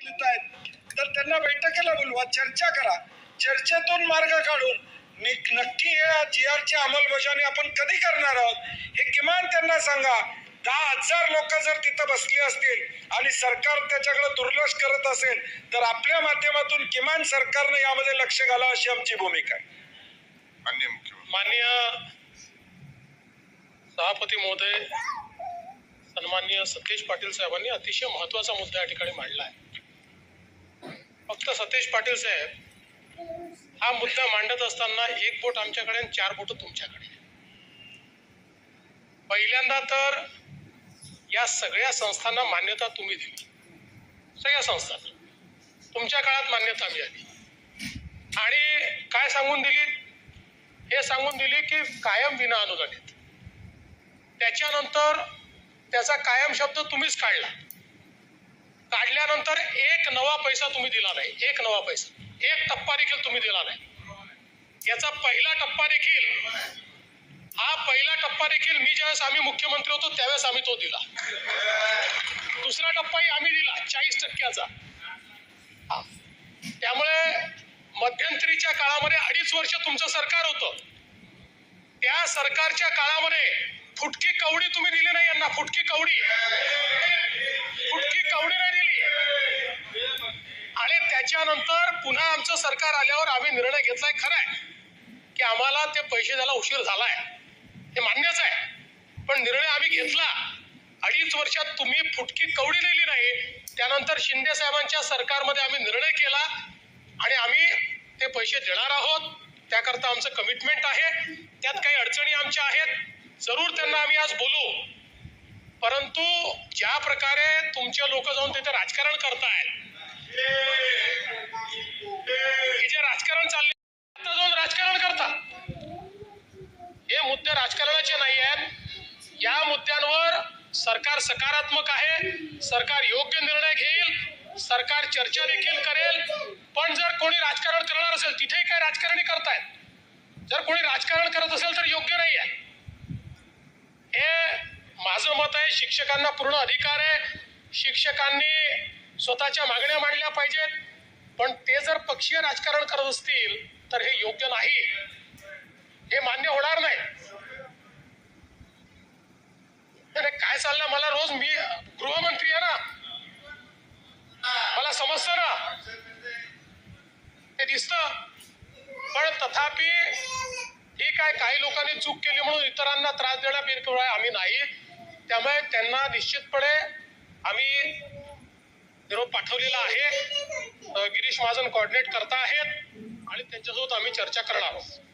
लिहित आहेत तर त्यांना बैठकीला बोलवा चर्चा करा. चर्चेतून मार्ग काढून नक्की या जी आरची अंमलबजावणी आपण कधी करणार आहोत हे किमान त्यांना सांगा. दहा हजार लोक जर तिथं बसली असतील आणि सरकार त्याच्याकडे दुर्लक्ष करत असेल तर आपल्या माध्यमातून किमान सरकारनं यामध्ये लक्ष घालावं अशी आमची भूमिका आहे. मान्य माननीय सभापती महोदय सन्माननीय सतेज पाटील साहेबांनी अतिशय महत्त्वाचा मुद्दा या ठिकाणी मांडला आहे. फक्त सतेज पाटील साहेब हा मुद्दा मांडत असताना एक बोट आमच्याकडे आणि चार बोट तुमच्याकडे पहिल्यांदा तर या सगळ्या संस्थांना मान्यता तुम्ही दिली. सगळ्या संस्थांना. तुमच्या काळात मान्यता मिळाली. आणि काय सांगून दिली? हे सांगून दिले की कायम विना अनुदानित. त्याच्यानंतर त्याचा कायम शब्द तुम्हीच काढला. काढल्यानंतर एक नवा पैसा तुम्ही दिला नाही. एक नवा पैसा. एक टप्पा देखील तुम्ही दिला नाही. याचा पहिला टप्पा देखील हा पहिला टप्पा देखील मी ज्यावेळेस आम्ही मुख्यमंत्री होतो त्यावेळेस आम्ही तो दिला. दुसरा टप्पाही आम्ही दिला चाळीस टक्क्याचा. हा. त्यामुळे मध्यंतरीच्या काळामध्ये अडीच वर्ष तुमचं सरकार होतं. त्या सरकारच्या काळामध्ये फुटकी कवडी तुम्ही दिली नाही यांना फुटकी कवडी फुटकी कवडी नाही दिली आणि त्याच्यानंतर पुन्हा आमचं सरकार आल्यावर आम्ही निर्णय घेतलाय खराय. की आम्हाला ते पैसे द्यायला उशीर झालाय. हे मान्यच आहे. पण निर्णय आम्ही घेतला. अडीच वर्षात तुम्ही फुटकी कवडी दिली नाही. त्यानंतर शिंदे साहेबांच्या सरकारमध्ये आम्ही निर्णय केला. आणि आम्ही ते पैसे देणार आहोत. त्याकरता आमचं कमिटमेंट आहे. त्यात काही अडचणी आमच्या आहेत. जरूर त्यांना आम्ही आज बोलू. परंतु ज्या प्रकारे तुमचे लोक जाऊन तिथे राजकारण करतायत हे जे राजकारण चालले आता जाऊन राजकारण करता. हे मुद्दे राजकारणाचे नाही आहेत. या मुद्द्यांवर सरकार सकारात्मक आहे सरकार योग्य निर्णय घेईल सरकार चर्चा देखील करेल. पण जर कोणी राजकारण करणार असेल तिथेही काय राजकारणी करतायत. जर कोणी राजकारण करत असेल तर योग्य नाही आहे हे माझं मत आहे शिक्षकांना पूर्ण अधिकार आहे. शिक्षकांनी स्वतःच्या मागण्या मांडल्या पाहिजेत. पण ते जर पक्षीय राजकारण करत असतील तर हे योग्य नाही. हे मान्य होणार नाही. काय चाललं? मला रोज मी गृहमंत्री आहे ना. मला समजतं ना. ते दिसत. पण तथापि ठीक आहे काही लोकांनी चूक केली म्हणून इतरांना त्रास देण्यापेक्षा आम्ही नाही. त्यामुळे त्यांना निश्चितपणे आम्ही निरोप पाठवलेला आहे. महाजन कॉर्डिनेट करता आहेत आणि त्यांच्यासोबत आम्ही चर्चा करणार आहोत.